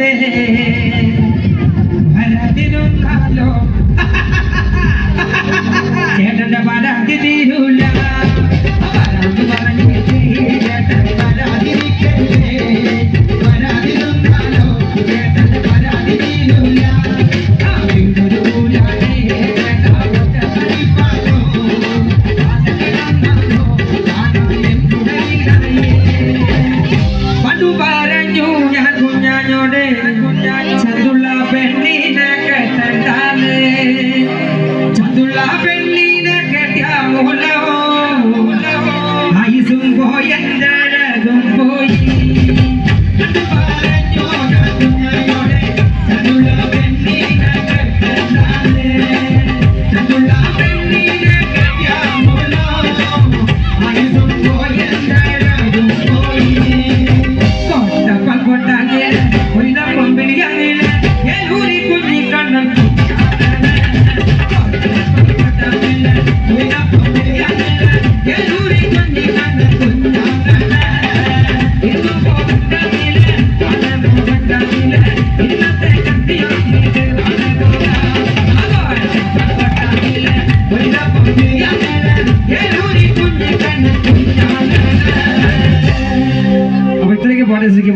दे भला दिलों का लो चेहरा दबा दीदी हुला अब इतने के बॉडी के